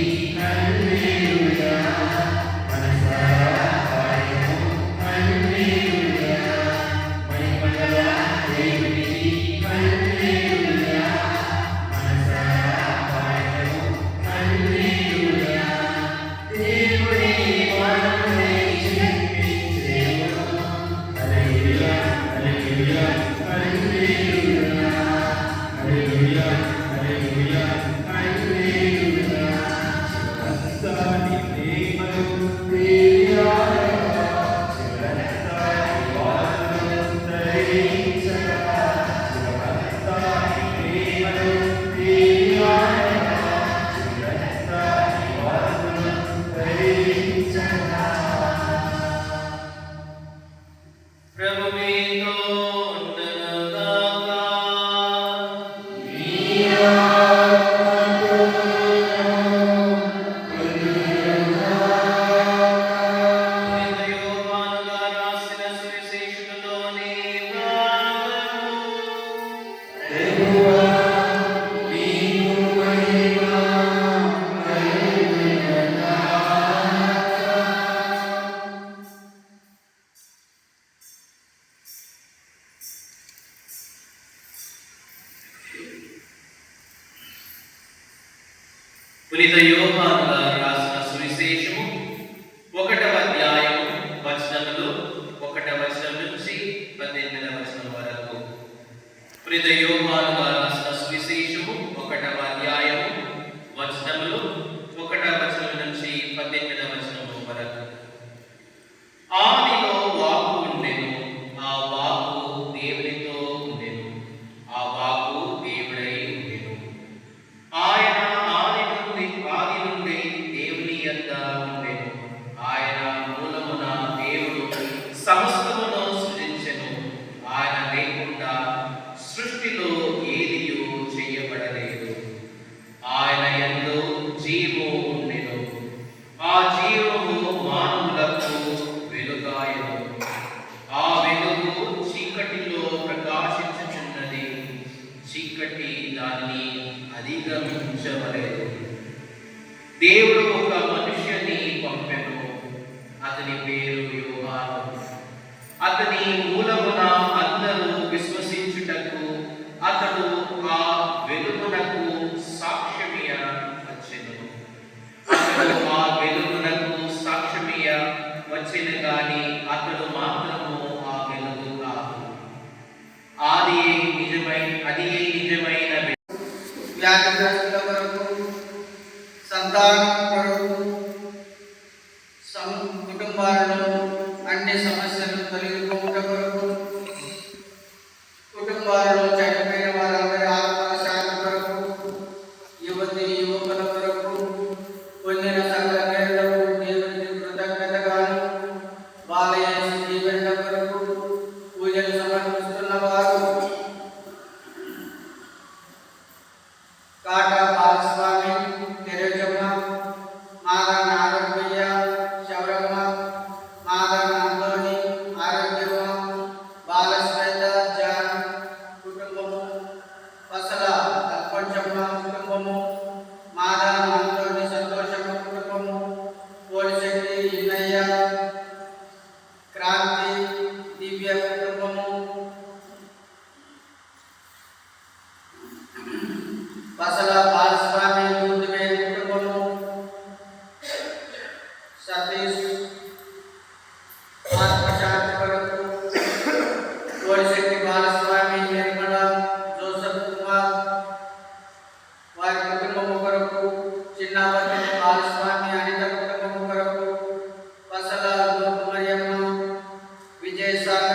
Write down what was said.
Amen. വിധയോഹാനം దేవుడు ఒక మనుష్యని పంపెను. అతని పేరు యోహాను. అతని tristeza